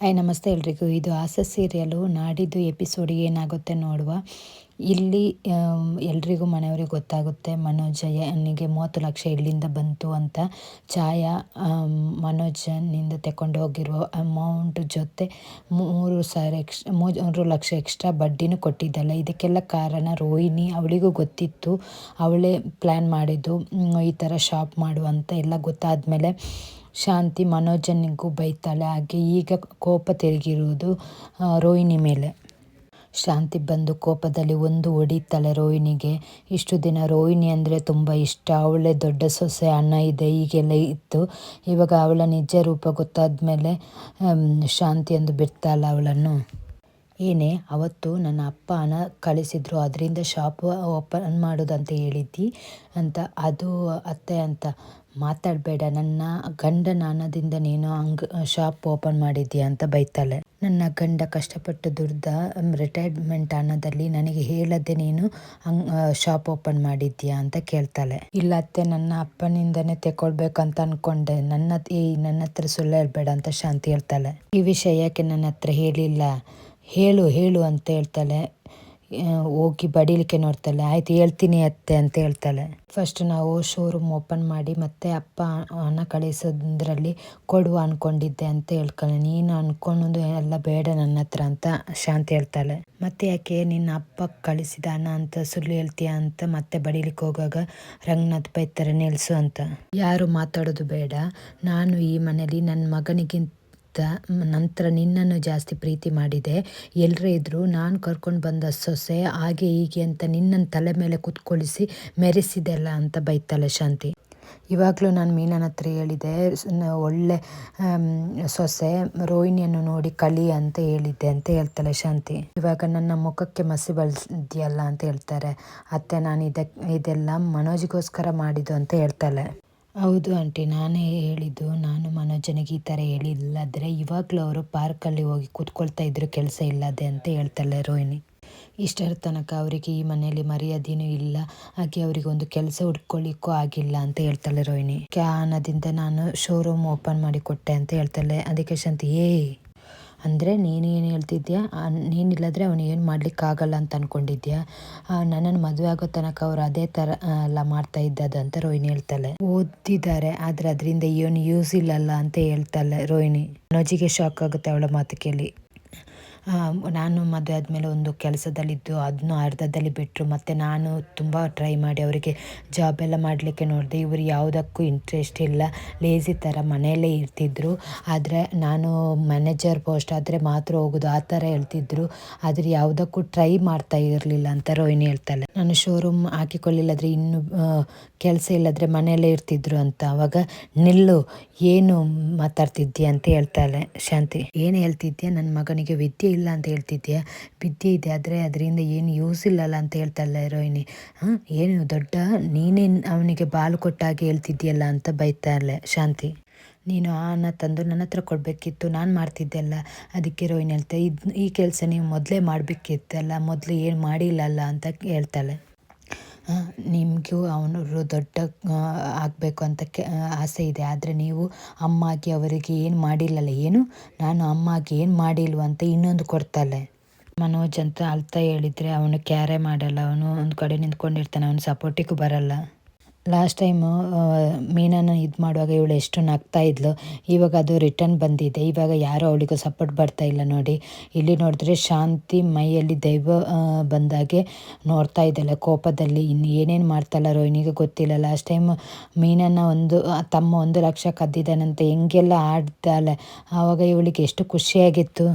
Hi, ನಮಸ್ತೆ ಎಲ್ರಿಗೂ. ಇದು ಆಸ ಸೀರಿಯಲು, ನಾಡಿದ್ದು ಎಪಿಸೋಡ್ ಏನಾಗುತ್ತೆ ನೋಡುವ. ಇಲ್ಲಿ ಎಲ್ರಿಗೂ ಮನೆಯವ್ರಿಗೆ ಗೊತ್ತಾಗುತ್ತೆ ಮನೋಜನಿಗೆ ಮೂವತ್ತು ಲಕ್ಷ ಇಲ್ಲಿಂದ ಬಂತು ಅಂತ ಛಾಯಾ ಮನೋಜನಿಂದ ತಗೊಂಡು ಹೋಗಿರುವ ಅಮೌಂಟ್ ಜೊತೆ ಮೂರು ಸಾವಿರ ಎಕ್ಸ್, ಮೂರು ಲಕ್ಷ ಎಕ್ಸ್ಟ್ರಾ ಬಡ್ಡಿನೂ ಕೊಟ್ಟಿದ್ದಲ್ಲ. ಇದಕ್ಕೆಲ್ಲ ಕಾರಣ ರೋಹಿಣಿ. ಅವಳಿಗೂ ಗೊತ್ತಿತ್ತು. ಅವಳೇ ಪ್ಲ್ಯಾನ್ ಮಾಡಿದ್ದು ಈ ಥರ ಶಾಪ್ ಮಾಡು ಅಂತ ಎಲ್ಲ ಗೊತ್ತಾದಮೇಲೆ ಶಾಂತಿ ಮನೋಜನಿಗೂ ಬೈತಾಳೆ. ಹಾಗೆ ಈಗ ಕೋಪ ತಿರುಗಿರುವುದು ರೋಹಿಣಿ ಮೇಲೆ. ಶಾಂತಿ ಬಂದು ಕೋಪದಲ್ಲಿ ಒಂದು ಹೊಡಿತಾಳೆ ರೋಹಿಣಿಗೆ. ಇಷ್ಟು ದಿನ ರೋಹಿಣಿ ಅಂದರೆ ತುಂಬ ಇಷ್ಟ. ಅವಳೇ ದೊಡ್ಡ ಸೊಸೆ, ಅಣ್ಣ ಇದೆ, ಹೀಗೆಲ್ಲ ಇತ್ತು. ಇವಾಗ ಅವಳ ನಿಜ ರೂಪ ಗೊತ್ತಾದ ಮೇಲೆ ಶಾಂತಿ ಎಂದು ಬಿಡ್ತಾಳೆ ಅವಳನ್ನು. ಏನೇ, ಅವತ್ತು ನನ್ನ ಅಪ್ಪ ಹಣ ಕಳಿಸಿದ್ರು. ಅದರಿಂದ ಶಾಪ್ ಓಪನ್ ಮಾಡೋದಂತ ಹೇಳಿದ್ದಿ ಅಂತ. ಅದು ಅತ್ತೆ ಅಂತ ಮಾತಾಡಬೇಡ. ನನ್ನ ಗಂಡನ ಹಣದಿಂದ ನೀನು ಹಂಗ್ ಶಾಪ್ ಓಪನ್ ಮಾಡಿದ್ದೀಯ ಅಂತ ಬೈತಾಳೆ. ನನ್ನ ಗಂಡ ಕಷ್ಟಪಟ್ಟು ದುರ್ದ ರಿಟೈರ್ಮೆಂಟ್ ಹಣದಲ್ಲಿ ನನಗೆ ಹೇಳದೆ ನೀನು ಹಂಗ್ ಶಾಪ್ ಓಪನ್ ಮಾಡಿದ್ದೀಯಾ ಅಂತ ಕೇಳ್ತಾಳೆ. ಇಲ್ಲ ಅತ್ತೆ, ನನ್ನ ಅಪ್ಪನಿಂದನೇ ತೆಕೊಳ್ಬೇಕಂತ ಅನ್ಕೊಂಡೆ. ನನ್ನ ಈ ನನ್ನ ಹತ್ರ ಸುಳ್ಳು ಹೇಳ್ಬೇಡ ಅಂತ ಶಾಂತಿ ಹೇಳ್ತಾಳೆ. ಈ ವಿಷಯ ಯಾಕೆ ನನ್ನ ಹತ್ರ ಹೇಳಿಲ್ಲ? ಹೇಳು ಹೇಳು ಅಂತ ಹೇಳ್ತಾಳೆ. ಹೋಗಿ ಬಡಿಲಿಕ್ಕೆ ನೋಡ್ತಾಳೆ. ಆಯ್ತು, ಹೇಳ್ತೀನಿ ಅತ್ತೆ ಅಂತ ಹೇಳ್ತಾಳೆ. ಫಸ್ಟ್ ನಾವು ಶೋರೂಮ್ ಓಪನ್ ಮಾಡಿ ಮತ್ತೆ ಅಪ್ಪ ಹಣ ಕಳಿಸೋದ್ರಲ್ಲಿ ಕೊಡುವ ಅನ್ಕೊಂಡಿದ್ದೆ ಅಂತ ಹೇಳ್ಕೊಳ್ಳೆ ನೀನು ಅನ್ಕೊಂಡು ಎಲ್ಲ ಬೇಡ ನನ್ನ ಹತ್ರ ಅಂತ ಶಾಂತಿ ಹೇಳ್ತಾಳೆ. ಮತ್ತೆ ಯಾಕೆ? ನಿನ್ನ ಅಪ್ಪ ಕಳಿಸಿದ ಹಣ ಅಂತ ಸುಳ್ಳು ಹೇಳ್ತೀಯ ಅಂತ ಮತ್ತೆ ಬಡಿಲಿಕ್ಕೆ ಹೋಗಾಗ ರಂಗನಾಥ್ ಬೈತಾರೆ ನಿಲ್ಸು ಅಂತ. ಯಾರು ಮಾತಾಡೋದು ಬೇಡ. ನಾನು ಈ ಮನೇಲಿ ನನ್ನ ಮಗನಿಗಿಂತ ನಂತರ ನಿನ್ನನ್ನು ಜಾಸ್ತಿ ಪ್ರೀತಿ ಮಾಡಿದೆ. ಎಲ್ಲರೇ ಇದ್ರು ನಾನು ಕರ್ಕೊಂಡು ಬಂದ ಸೊಸೆ ಹಾಗೆ ಹೀಗೆ ಅಂತ ನಿನ್ನನ್ನು ತಲೆ ಮೇಲೆ ಕುತ್ಕೊಳಿಸಿ ಮೆರೆಸಿದೆಲ್ಲ ಅಂತ ಬೈತಾಳೆ ಶಾಂತಿ. ಇವಾಗಲೂ ನಾನು ಮೀನನ ಹತ್ರ ಹೇಳಿದೆ ಒಳ್ಳೆ ಸೊಸೆ ರೋಹಿಣಿಯನ್ನು ನೋಡಿ ಕಲಿ ಅಂತ ಹೇಳಿದ್ದೆ ಅಂತ ಹೇಳ್ತಾಳೆ ಶಾಂತಿ. ಇವಾಗ ನನ್ನ ಮುಖಕ್ಕೆ ಮಸಿ ಬಳಸಿದ್ಯಲ್ಲ ಅಂತ ಹೇಳ್ತಾರೆ. ಅತ್ತೆ ನಾನು ಇದಕ್ಕೆ ಇದೆಲ್ಲ ಮನೋಜ್ಗೋಸ್ಕರ ಮಾಡಿದ್ದು ಅಂತ ಹೇಳ್ತಾಳೆ. ಹೌದು ಆಂಟಿ, ನಾನೇ ಹೇಳಿದ್ದು. ನಾನು ಮನೋಜನಿಗೆ ಈ ಥರ ಹೇಳಿಲ್ಲದ್ರೆ ಇವಾಗಲೂ ಅವರು ಪಾರ್ಕಲ್ಲಿ ಹೋಗಿ ಕೂತ್ಕೊಳ್ತಾ ಇದ್ದರು ಕೆಲಸ ಇಲ್ಲದೆ ಅಂತ ಹೇಳ್ತಾಳೆ ರೋಹಿಣಿ. ಇಷ್ಟರ ತನಕ ಅವರಿಗೆ ಈ ಮನೆಯಲ್ಲಿ ಮರ್ಯಾದೆನೂ ಇಲ್ಲ. ಹಾಗೆ ಅವರಿಗೆ ಒಂದು ಕೆಲಸ ಹುಡ್ಕೊಳ್ಳಿಕ್ಕೂ ಆಗಿಲ್ಲ ಅಂತ ಹೇಳ್ತಾಳೆ ರೋಹಿಣಿ. ಕ್ಯಾನದಿಂದ ನಾನು ಶೋರೂಮ್ ಓಪನ್ ಮಾಡಿ ಕೊಟ್ಟೆ ಅಂತ ಹೇಳ್ತಾಳೆ. ಅದಕ್ಕೆ ಶಾಂತಿ ಏ ಅಂದರೆ ನೀನು ಏನು ಹೇಳ್ತಿದ್ಯಾ ಏನು ಆಗಲ್ಲ ಅಂತ ಅಂದ್ಕೊಂಡಿದ್ಯಾ ನನ್ನನ್ನು ಮದುವೆ ಆಗೋ ತನಕ ಅವ್ರು ಅದೇ ಥರ ಎಲ್ಲ ಮಾಡ್ತಾ ಇದ್ದದ ಅಂತ ರೋಹಿಣಿ ಹೇಳ್ತಾಳೆ. ಓದ್ತಿದ್ದಾರೆ ಆದರೆ ಅದರಿಂದ ಏನು ಯೂಸ್ ಇಲ್ಲಲ್ಲ ಅಂತ ಹೇಳ್ತಾಳೆ ರೋಹಿಣಿ. ನೊಜಿಗೆ ಶಾಕ್ ಆಗುತ್ತೆ ಅವಳ ಮಾತು ಕೇಳಿ. ನಾನು ಮದುವೆ ಆದಮೇಲೆ ಒಂದು ಕೆಲಸದಲ್ಲಿದ್ದು ಅದನ್ನು ಅರ್ಧದಲ್ಲಿ ಬಿಟ್ಟರು ಮತ್ತು ನಾನು ತುಂಬ ಟ್ರೈ ಮಾಡಿ ಅವರಿಗೆ ಜಾಬ್ ಎಲ್ಲ ಮಾಡಲಿಕ್ಕೆ ನೋಡಿದೆ. ಇವರು ಯಾವುದಕ್ಕೂ ಇಂಟ್ರೆಸ್ಟ್ ಇಲ್ಲ. ಲೇಸಿ ಥರ ಮನೆಯಲ್ಲೇ ಇರ್ತಿದ್ರು. ಆದರೆ ನಾನು ಮ್ಯಾನೇಜರ್ ಪೋಸ್ಟ್ ಆದರೆ ಮಾತ್ರ ಹೋಗೋದು ಆ ಥರ ಹೇಳ್ತಿದ್ರು. ಆದರೆ ಯಾವುದಕ್ಕೂ ಟ್ರೈ ಮಾಡ್ತಾ ಇರಲಿಲ್ಲ ಅಂತ ರೋಹಿಣಿ ಹೇಳ್ತಾಳೆ. ನಾನು ಶೋರೂಮ್ ಹಾಕಿಕೊಳ್ಳಿಲ್ಲಾದರೆ ಇನ್ನು ಕೆಲಸ ಇಲ್ಲದ್ರೆ ಮನೆಯಲ್ಲೇ ಇರ್ತಿದ್ರು ಅಂತ. ಅವಾಗ ನಿಲ್ಲು, ಏನು ಮಾತಾಡ್ತಿದ್ದೀಯ ಅಂತ ಹೇಳ್ತಾಳೆ ಶಾಂತಿ. ಏನು ಹೇಳ್ತಿದ್ದೀಯ ನನ್ನ ಮಗನಿಗೆ ವಿದ್ಯೆ ಇಲ್ಲ ಅಂತ ಹೇಳ್ತಿದ್ಯಾ? ವಿದ್ಯೆ ಇದೆ ಆದರೆ ಅದರಿಂದ ಏನು ಯೂಸ್ ಇಲ್ಲಲ್ಲ ಅಂತ ಹೇಳ್ತಾಳೆ ರೋಹಿಣಿ. ಹಾಂ ಏನು ದೊಡ್ಡ, ನೀನೇ ಅವನಿಗೆ ಬಾಲು ಕೊಟ್ಟಾಗೆ ಹೇಳ್ತಿದ್ಯಲ್ಲ ಅಂತ ಬೈತಾಳೆ ಶಾಂತಿ. ನೀನು ಆ ಅನ್ನ ತಂದು ನನ್ನ ಹತ್ರ ಕೊಡಬೇಕಿತ್ತು, ನಾನು ಮಾಡ್ತಿದ್ದೆಲ್ಲ. ಅದಕ್ಕೆ ರೋಹಿಣಿ ಹೇಳ್ತಾ, ಇದು ಈ ಕೆಲಸ ನೀವು ಮೊದಲೇ ಮಾಡಬೇಕಿತ್ತಲ್ಲ, ಮೊದಲು ಏನು ಮಾಡಿಲ್ಲಲ್ಲ ಅಂತ ಹೇಳ್ತಾಳೆ. ನಿಮಗೂ ಅವನು ದೊಡ್ಡ ಆಗಬೇಕು ಅಂತ ಕೆ ಆಸೆ ಇದೆ. ಆದರೆ ನೀವು ಅಮ್ಮಾಗಿ ಅವರಿಗೆ ಏನು ಮಾಡಿಲ್ಲಲ್ಲ ಏನು? ನಾನು ಅಮ್ಮಾಗಿ ಏನು ಮಾಡಿಲ್ವ ಅಂತ ಇನ್ನೊಂದು ಕೊಡ್ತಾಳೆ. ಮನೋಜ್ ಅಂತ ಅಳ್ತಾ ಹೇಳಿದರೆ ಅವನು ಕ್ಯಾರೆ ಮಾಡಲ್ಲ. ಅವನು ಒಂದು ಕಡೆ ನಿಂತ್ಕೊಂಡಿರ್ತಾನೆ. ಅವನು ಸಪೋರ್ಟಿಗೂ ಬರಲ್ಲ. ಲಾಸ್ಟ್ ಟೈಮು ಮೀನನ್ನು ಇದು ಮಾಡುವಾಗ ಇವಳು ಎಷ್ಟು ನಗ್ತಾ ಇದ್ಲು, ಇವಾಗ ಅದು ರಿಟರ್ನ್ ಬಂದಿದೆ. ಇವಾಗ ಯಾರು ಅವಳಿಗೂ ಸಪೋರ್ಟ್ ಬರ್ತಾ ಇಲ್ಲ ನೋಡಿ. ಇಲ್ಲಿ ನೋಡಿದ್ರೆ ಶಾಂತಿ ಮೈಯಲ್ಲಿ ದೈವ ಬಂದಾಗೆ ನೋಡ್ತಾ ಇದ್ದಾಳೆ ಕೋಪದಲ್ಲಿ. ಇನ್ನು ಏನೇನು ಮಾಡ್ತಾಳ ರೋಹಿಣಿಗೆ ಗೊತ್ತಿಲ್ಲ. ಲಾಸ್ಟ್ ಟೈಮ್ ಮೀನನ್ನು ಒಂದು ತಮ್ಮ ಒಂದು ಲಕ್ಷ ಕದ್ದಿದ್ದಾನಂತೆ. ಹೆಂಗೆಲ್ಲ ಆಡ್ತಾಳೆ. ಆವಾಗ ಇವಳಿಗೆ ಎಷ್ಟು ಖುಷಿಯಾಗಿತ್ತು.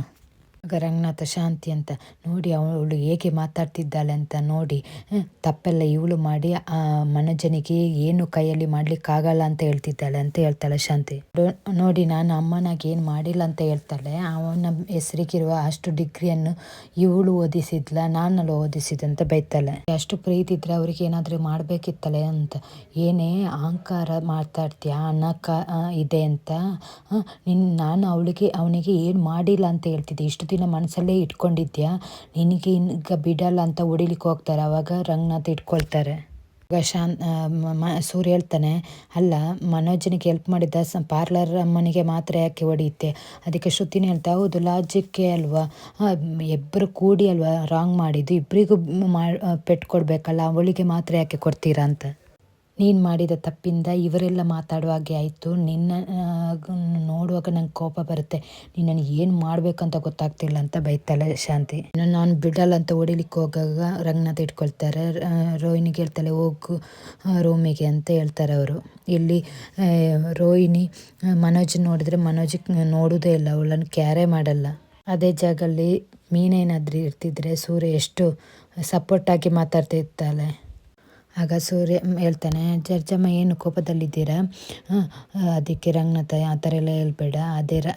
ರಂಗನಾಥ ಶಾಂತಿ ಅಂತ ನೋಡಿ ಅವಳು ಹೇಗೆ ಮಾತಾಡ್ತಿದ್ದಾಳೆ ಅಂತ ನೋಡಿ ತಪ್ಪೆಲ್ಲ ಇವಳು ಮಾಡಿ, ಆ ಮನಜನಿಗೆ ಏನು ಕೈಯಲ್ಲಿ ಮಾಡ್ಲಿಕ್ಕಾಗಲ್ಲ ಅಂತ ಹೇಳ್ತಿದ್ದಾಳೆ ಅಂತ ಹೇಳ್ತಾಳೆ ಶಾಂತಿ. ನೋಡಿ ನಾನು ಅಮ್ಮನಾಗಿ ಏನು ಮಾಡಿಲ್ಲ ಅಂತ ಹೇಳ್ತಾಳೆ, ಅವನ ಹೆಸರಿಗಿರುವ ಅಷ್ಟು ಡಿಗ್ರಿಯನ್ನು ಇವಳು ಓದಿಸಿದ್ಲ, ನಾನಲ್ಲ ಓದಿಸಿದಂತ ಬೈತಾಳೆ. ಅಷ್ಟು ಪ್ರೀತಿ ಇದ್ರೆ ಅವ್ರಿಗೆ ಏನಾದರೂ ಮಾಡಬೇಕಿತ್ತಲೆ ಅಂತ. ಏನೇ ಅಹಂಕಾರ ಮಾತಾಡ್ತೀಯ ಅನ್ನಕ ಇದೆ ಅಂತ ನಿನ್ನ ನಾನು ಅವಳಿಗೆ, ಅವನಿಗೆ ಏನು ಮಾಡಿಲ್ಲ ಅಂತ ಹೇಳ್ತಿದ್ದೆ, ಇಷ್ಟು ದಿನ ಮನಸ್ಸಲ್ಲೇ ಇಟ್ಕೊಂಡಿದ್ಯಾ? ನಿನಗೆ ಈಗ ಬಿಡಲ್ಲ ಅಂತ ಹೊಡಿಲಿಕ್ಕೆ ಹೋಗ್ತಾರೆ? ಆವಾಗ ರಂಗನಾಥ್ ಇಟ್ಕೊಳ್ತಾರೆ. ಆಗ ಶಾಂತ್ ಮ ಸೂರ್ಯ ಹೇಳ್ತಾನೆ, ಅಲ್ಲ, ಮನೋಜನಿಗೆ ಹೆಲ್ಪ್ ಮಾಡಿದ್ದ ಸ ಪಾರ್ಲರ್ ಅಮ್ಮನಿಗೆ ಮಾತ್ರ ಯಾಕೆ ಹೊಡೆಯುತ್ತೆ? ಅದಕ್ಕೆ ಶ್ರುತಿನೇ ಹೇಳ್ತಾ, ಹೌದು ಲಾಜಿಕ್ಕೇ ಅಲ್ವಾ? ಇಬ್ಬರು ಕೂಡಿ ಅಲ್ವಾ? ರಾಂಗ್ ಮಾಡಿದ್ದು. ಇಬ್ಬರಿಗೂ ಮಾ ಪೆಟ್ಟು ಕೊಡಬೇಕಲ್ಲ, ಅವಳಿಗೆ ಮಾತ್ರ ಯಾಕೆ ಕೊಡ್ತೀರಾ? ಅಂತ. ನೀನು ಮಾಡಿದ ತಪ್ಪಿಂದ ಇವರೆಲ್ಲ ಮಾತಾಡುವ ಹಾಗೆ ಆಯಿತು. ನಿನ್ನ ನೋಡುವಾಗ ನಂಗೆ ಕೋಪ ಬರುತ್ತೆ. ನೀನು ನನಗೆ ಏನು ಮಾಡಬೇಕಂತ ಗೊತ್ತಾಗ್ತಿಲ್ಲ ಅಂತ ಬೈತಾಳೆ ಶಾಂತಿ. ನಾನು ಬಿಡಲ್ಲ ಅಂತ ಹೊಡಿಲಿಕ್ಕೆ ಹೋಗಾಗ ರಂಗನಾಥ್ ಇಟ್ಕೊಳ್ತಾರೆ. ರೋಹಿಣಿಗೆ ಹೇಳ್ತಾಳೆ, ಹೋಗು ರೂಮಿಗೆ ಅಂತ ಹೇಳ್ತಾರೆ ಅವರು. ಇಲ್ಲಿ ರೋಹಿಣಿ ಮನೋಜ್ ನೋಡಿದ್ರೆ ಮನೋಜಿಗೆ ನೋಡೋದೇ ಇಲ್ಲ, ಅವಳನ್ನು ಕ್ಯಾರೇ ಮಾಡಲ್ಲ. ಅದೇ ಜಾಗಲ್ಲಿ ಮೀನೇನಾದರೂ ಇರ್ತಿದ್ರೆ ಸೂರ್ಯ ಎಷ್ಟು ಸಪೋರ್ಟಾಗಿ ಮಾತಾಡ್ತಿರ್ತಾಳೆ. ಆಗ ಸೂರ್ಯ ಹೇಳ್ತಾನೆ ಜರ್ಜಮ್ಮ ಏನು ಕೋಪದಲ್ಲಿದ್ದೀರಾ? ಅದಕ್ಕೆ ರಂಗನಾಥ, ಆ ಥರ ಎಲ್ಲ ಹೇಳ್ಬೇಡ. ಅದೇ ರ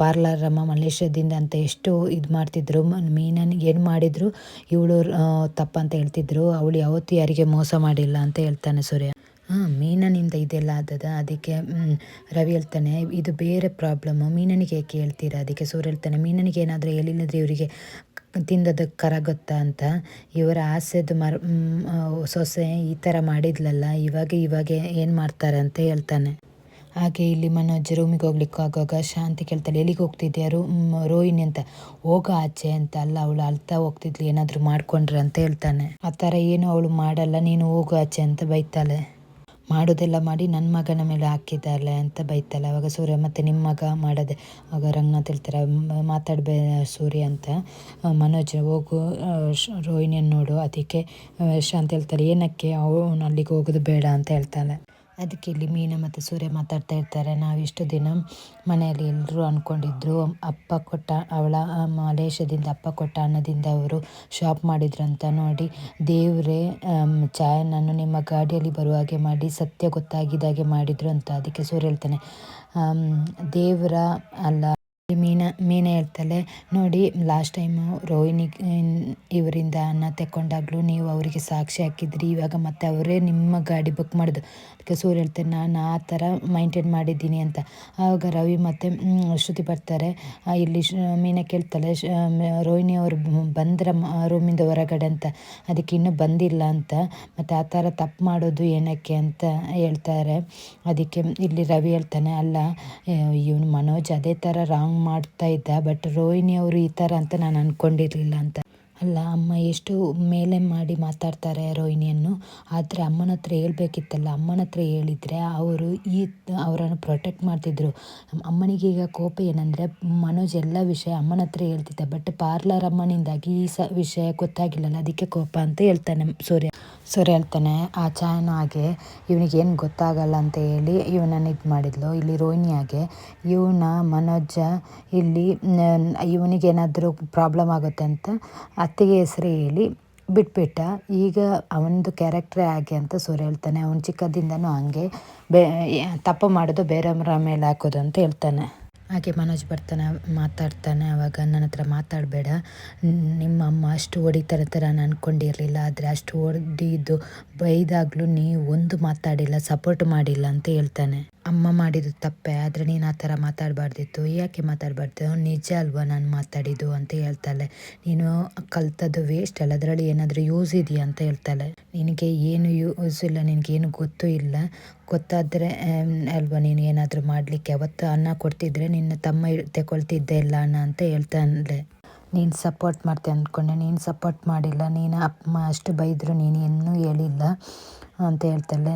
ಪಾರ್ಲರಮ್ಮ ಮಲೇಷ್ಯಾದಿಂದ ಅಂತ ಎಷ್ಟು ಇದು ಮಾಡ್ತಿದ್ರು. ಮೀನನಿಗೆ ಏನು ಮಾಡಿದ್ರು? ಇವಳು ತಪ್ಪಂತ ಹೇಳ್ತಿದ್ರು. ಅವಳು ಯಾವತ್ತೂ ಯಾರಿಗೆ ಮೋಸ ಮಾಡಿಲ್ಲ ಅಂತ ಹೇಳ್ತಾನೆ ಸೂರ್ಯ. ಹಾಂ, ಮೀನನಿಂದ ಇದೆಲ್ಲ ಆದದ? ಅದಕ್ಕೆ ರವಿ ಹೇಳ್ತಾನೆ, ಇದು ಬೇರೆ ಪ್ರಾಬ್ಲಮ್ಮು. ಮೀನನಿಗೆ ಏಕೆ ಹೇಳ್ತೀರಾ? ಅದಕ್ಕೆ ಸೂರ್ಯ ಹೇಳ್ತಾನೆ, ಮೀನನಿಗೆ ಏನಾದರೂ ಹೇಳಿಲ್ಲದ್ರೆ ಇವರಿಗೆ ತಿಂದದಕ್ಕೆ ಕರಗುತ್ತಾ ಅಂತ ಇವರ ಆಸೆದು ಮರ ಸೊಸೆ ಈ ಥರ ಮಾಡಿದ್ಲಲ್ಲ, ಇವಾಗ ಇವಾಗ ಏನು ಮಾಡ್ತಾರೆ ಅಂತ ಹೇಳ್ತಾನೆ. ಹಾಗೆ ಇಲ್ಲಿ ಮನೋಜ್ ರೂಮಿಗೆ ಹೋಗ್ಲಿಕ್ಕೆ ಆಗುವಾಗ ಶಾಂತಿ ಕೇಳ್ತಾಳೆ, ಎಲ್ಲಿಗೆ ಹೋಗ್ತಿದ್ಯಾ ರೂ ರೋಹಿಣಿ ಅಂತ. ಹೋಗ ಆಚೆ ಅಂತ, ಅಲ್ಲ ಅವಳು ಅಳ್ತಾ ಹೋಗ್ತಿದ್ಲು, ಏನಾದರೂ ಮಾಡ್ಕೊಂಡ್ರೆ ಅಂತ ಹೇಳ್ತಾನೆ. ಆ ಥರ ಏನು ಅವಳು ಮಾಡಲ್ಲ, ನೀನು ಹೋಗು ಆಚೆ ಅಂತ ಬೈತಾಳೆ. ಮಾಡೋದೆಲ್ಲ ಮಾಡಿ ನನ್ನ ಮಗನ ಮೇಲೆ ಹಾಕಿದ್ದಾಳೆ ಅಂತ ಬೈತಲ್ಲ ಅವಾಗ ಸೂರ್ಯ ಮತ್ತು ನಿಮ್ಮ ಮಗ ಮಾಡೋದೆ. ಆಗ ರಂಗನಾಥ್ ಹೇಳ್ತಾರೆ ಮಾತಾಡಬೇ ಸೂರ್ಯ ಅಂತ. ಮನೋಜ್ ಹೋಗು ರೋಹಿಣಿಯನ್ನು ನೋಡು. ಅದಕ್ಕೆ ಶಾಂತ ಹೇಳ್ತಾರೆ, ಏನಕ್ಕೆ? ಅವನು ಅಲ್ಲಿಗೆ ಹೋಗೋದು ಬೇಡ ಅಂತ ಹೇಳ್ತಾಳೆ ಅದಕ್ಕೆ ಇಲ್ಲಿ ಮೀನಾ ಮತ್ತು ಸೂರ್ಯ ಮಾತಾಡ್ತಾ ಇರ್ತಾರೆ. ನಾವು ಇಷ್ಟು ದಿನ ಮನೆಯಲ್ಲಿ ಎಲ್ಲರೂ ಅಂದ್ಕೊಂಡಿದ್ರು ಅಪ್ಪ ಕೊಟ್ಟ ಅವಳ ಮಲೇಷ್ಯಾದಿಂದ ಅಪ್ಪ ಕೊಟ್ಟ ಅನ್ನದಿಂದ ಅವರು ಶಾಪ್ ಮಾಡಿದ್ರು ಅಂತ ನೋಡಿ ದೇವರೇ ನಾನು ನಿಮ್ಮ ಗಾಡಿಯಲ್ಲಿ ಬರುವ ಹಾಗೆ ಮಾಡಿ, ಸತ್ಯ ಗೊತ್ತಾಗಿದ್ದಾಗೆ ಮಾಡಿದರು ಅಂತ ಅದಕ್ಕೆ ಸೂರ್ಯ ಹೇಳ್ತಾನೆ. ದೇವರ ಅಲ್ಲ ಮೀನಾ ಮೀನಾ ಹೇಳ್ತಾಳೆ ನೋಡಿ ಲಾಸ್ಟ್ ಟೈಮು ರೋಹಿಣಿ ಇವರಿಂದ ಅನ್ನ ತೆಕ್ಕೊಂಡಾಗಲೂ ನೀವು ಅವರಿಗೆ ಸಾಕ್ಷಿ ಹಾಕಿದ್ರಿ, ಇವಾಗ ಮತ್ತೆ ಅವರೇ ನಿಮ್ಮ ಗಾಡಿ ಬುಕ್ ಮಾಡಿದ್ರು ಅದಕ್ಕೆ ಸೂರ್ಯ ಹೇಳ್ತಾರೆ ನಾನು ಆ ಥರ ಮೈಂಟೈನ್ ಮಾಡಿದ್ದೀನಿ ಅಂತ. ಆವಾಗ ರವಿ ಮತ್ತು ಶ್ರುತಿ ಬರ್ತಾರೆ. ಇಲ್ಲಿ ಮೀನಾ ಕೇಳ್ತಾಳೆ ರೋಹಿಣಿ ಅವರು ಬಂದ್ರ ರೂಮಿಂದ ಹೊರಗಡೆ ಅಂತ. ಅದಕ್ಕೆ ಇನ್ನೂ ಬಂದಿಲ್ಲ ಅಂತ. ಮತ್ತು ಆ ಥರ ತಪ್ಪು ಮಾಡೋದು ಏನಕ್ಕೆ ಅಂತ ಹೇಳ್ತಾರೆ. ಅದಕ್ಕೆ ಇಲ್ಲಿ ರವಿ ಹೇಳ್ತಾನೆ, ಅಲ್ಲ ಇವನು ಮನೋಜ್ ಅದೇ ಥರ ರಾಂಗ್ ಮಾಡ್ತಾ ಇದ್ದ ಬಟ್ ರೋಹಿಣಿ ಅವರು ಈ ಥರ ಅಂತ ನಾನು ಅನ್ಕೊಂಡಿರ್ಲಿಲ್ಲ ಅಂತ. ಅಲ್ಲ, ಅಮ್ಮ ಎಷ್ಟು ಮೇಲೆ ಮಾಡಿ ಮಾತಾಡ್ತಾರೆ ರೋಹಿಣಿಯನ್ನು? ಆದರೆ ಅಮ್ಮನ ಹತ್ರ ಹೇಳ್ಬೇಕಿತ್ತಲ್ಲ. ಅಮ್ಮನ ಹತ್ರ ಹೇಳಿದರೆ ಅವರು ಈ ಅವರನ್ನು ಪ್ರೊಟೆಕ್ಟ್ ಮಾಡ್ತಿದ್ರು. ಅಮ್ಮನಿಗೆ ಈಗ ಕೋಪ ಏನಂದರೆ, ಮನೋಜ್ ಎಲ್ಲ ವಿಷಯ ಅಮ್ಮನ ಹತ್ರ ಹೇಳ್ತಿದ್ದೆ ಬಟ್ ಪಾರ್ಲರ್ ಅಮ್ಮನಿಂದಾಗಿ ಈ ಸ ವಿಷಯ ಗೊತ್ತಾಗಿಲ್ಲಲ್ಲ. ಅದಕ್ಕೆ ಕೋಪ ಅಂತ ಹೇಳ್ತಾನೆ ಸೂರ್ಯ. ಸೂರ್ಯ ಹೇಳ್ತಾನೆ, ಆ ಚಾಯನ ಹಾಗೆ ಇವನಿಗೆ ಏನು ಗೊತ್ತಾಗಲ್ಲ ಅಂತ ಹೇಳಿ ಇವನನ್ನು ಇದು ಮಾಡಿದ್ಲು. ಇಲ್ಲಿ ರೋಹಿಣಿ ಹಾಗೆ. ಇವನ ಮನೋಜ ಇಲ್ಲಿ ಇವನಿಗೇನಾದರೂ ಪ್ರಾಬ್ಲಮ್ ಆಗುತ್ತೆ ಅಂತ ಅತ್ತಿಗೆ ಹೆಸರು ಹೇಳಿ ಬಿಟ್ಬಿಟ್ಟ. ಈಗ ಅವನದು ಕ್ಯಾರೆಕ್ಟ್ರೇ ಹಾಗೆ ಅಂತ ಸೂರ್ಯ ಹೇಳ್ತಾನೆ. ಅವನು ಚಿಕ್ಕದಿಂದನೂ ಹಂಗೆ ಬೇ, ತಪ್ಪು ಮಾಡೋದು ಬೇರೆಯವರ ಮೇಲೆ ಹಾಕೋದು ಅಂತ ಹೇಳ್ತಾನೆ. ಹಾಗೆ ಮನೋಜ್ ಬರ್ತಾನೆ, ಮಾತಾಡ್ತಾನೆ. ಅವಾಗ ನನ್ನ ಹತ್ರ ಮಾತಾಡಬೇಡ. ನಿಮ್ಮ ಅಮ್ಮ ಅಷ್ಟು ಹೊಡಿತಾರೆ ಥರ ನಾನು ಅಂದ್ಕೊಂಡಿರಲಿಲ್ಲ ಆದರೆ ಅಷ್ಟು ಹೊಡೆದಿದ್ದು ಬೈದಾಗಲೂ ನೀವು ಒಂದು ಮಾತಾಡಿಲ್ಲ ಸಪೋರ್ಟ್ ಮಾಡಿಲ್ಲ ಅಂತ ಹೇಳ್ತಾನೆ. ಅಮ್ಮ ಮಾಡಿದ್ದು ತಪ್ಪೆ, ಆದರೆ ನೀನು ಆ ಥರ ಮಾತಾಡಬಾರ್ದಿತ್ತು. ಯಾಕೆ ಮಾತಾಡಬಾರ್ದು? ನಿಜ ಅಲ್ವಾ ನಾನು ಮಾತಾಡಿದ್ದು ಅಂತ ಹೇಳ್ತಾಳೆ. ನೀನು ಕಲ್ತದ್ದು ವೇಸ್ಟ್ ಅಲ್ಲ, ಅದರಲ್ಲಿ ಏನಾದರೂ ಯೂಸ್ ಇದೆಯಾ ಅಂತ ಹೇಳ್ತಾಳೆ. ನಿನಗೆ ಏನು ಯೂಸ್ ಇಲ್ಲ ನಿನಗೇನು ಗೊತ್ತೂ ಇಲ್ಲ. ಗೊತ್ತಾದರೆ ಅಲ್ವಾ ನೀನು ಏನಾದರೂ ಮಾಡಲಿಕ್ಕೆ? ಅವತ್ತು ಅನ್ನ ಕೊಡ್ತಿದ್ರೆ ನಿನ್ನ ತಮ್ಮ ತೆಕೊಳ್ತಿದ್ದೆ ಇಲ್ಲ ಅನ್ನ ಅಂತ ಹೇಳ್ತಾನೆ ನೀನು ಸಪೋರ್ಟ್ ಮಾಡ್ತೆ ಅಂದ್ಕೊಂಡೆ ನೀನು ಸಪೋರ್ಟ್ ಮಾಡಿಲ್ಲ. ನೀನು ಅಮ್ಮ ಅಷ್ಟು ಬೈದರು. ನೀನು ಇನ್ನೂ ಹೇಳಿಲ್ಲ ಅಂತ ಹೇಳ್ತಾಳೆ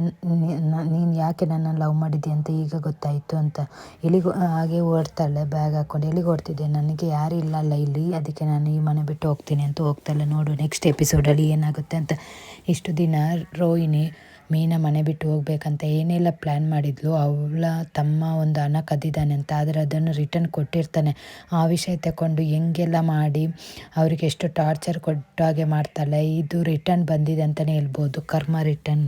ನೀನು ಯಾಕೆ ನನ್ನ ಲವ್ ಮಾಡಿದ್ದೆ ಅಂತ ಈಗ ಗೊತ್ತಾಯಿತು ಅಂತ. ಎಲ್ಲಿಗೆ, ಹಾಗೆ ಓಡ್ತಾಳೆ ಬ್ಯಾಗ್ ಹಾಕ್ಕೊಂಡು ಎಲ್ಲಿಗೆ ಓಡ್ತಿದ್ದೆ ನನಗೆ ಯಾರು ಇಲ್ಲಲ್ಲ ಇಲ್ಲಿ. ಅದಕ್ಕೆ ನಾನು ಈ ಮನೆ ಬಿಟ್ಟು ಹೋಗ್ತೀನಿ ಅಂತ ಹೋಗ್ತಾಳೆ. ನೋಡು ನೆಕ್ಸ್ಟ್ ಎಪಿಸೋಡಲ್ಲಿ ಏನಾಗುತ್ತೆ ಅಂತ. ಇಷ್ಟು ದಿನ ರೋಹಿಣಿ ಮೀನ ಮನೆ ಬಿಟ್ಟು ಹೋಗ್ಬೇಕಂತ ಏನೆಲ್ಲ ಪ್ಲ್ಯಾನ್ ಮಾಡಿದ್ಲು, ಅವಳ ತಮ್ಮ ಒಂದು ಹಣ ಕದ್ದಿದ್ದಾನೆ ಅಂತ, ಆದರೆ ಅದನ್ನು ರಿಟರ್ನ್ ಕೊಟ್ಟಿರ್ತಾನೆ. ಆ ವಿಷಯ ತಗೊಂಡು ಹೆಂಗೆಲ್ಲ ಮಾಡಿ ಅವ್ರಿಗೆ ಎಷ್ಟು ಟಾರ್ಚರ್ ಕೊಟ್ಟಾಗೆ ಮಾಡ್ತಾಳೆ, ಇದು ರಿಟರ್ನ್ ಬಂದಿದೆ ಅಂತಲೇ ಹೇಳ್ಬೋದು, ಕರ್ಮ ರಿಟರ್ನ್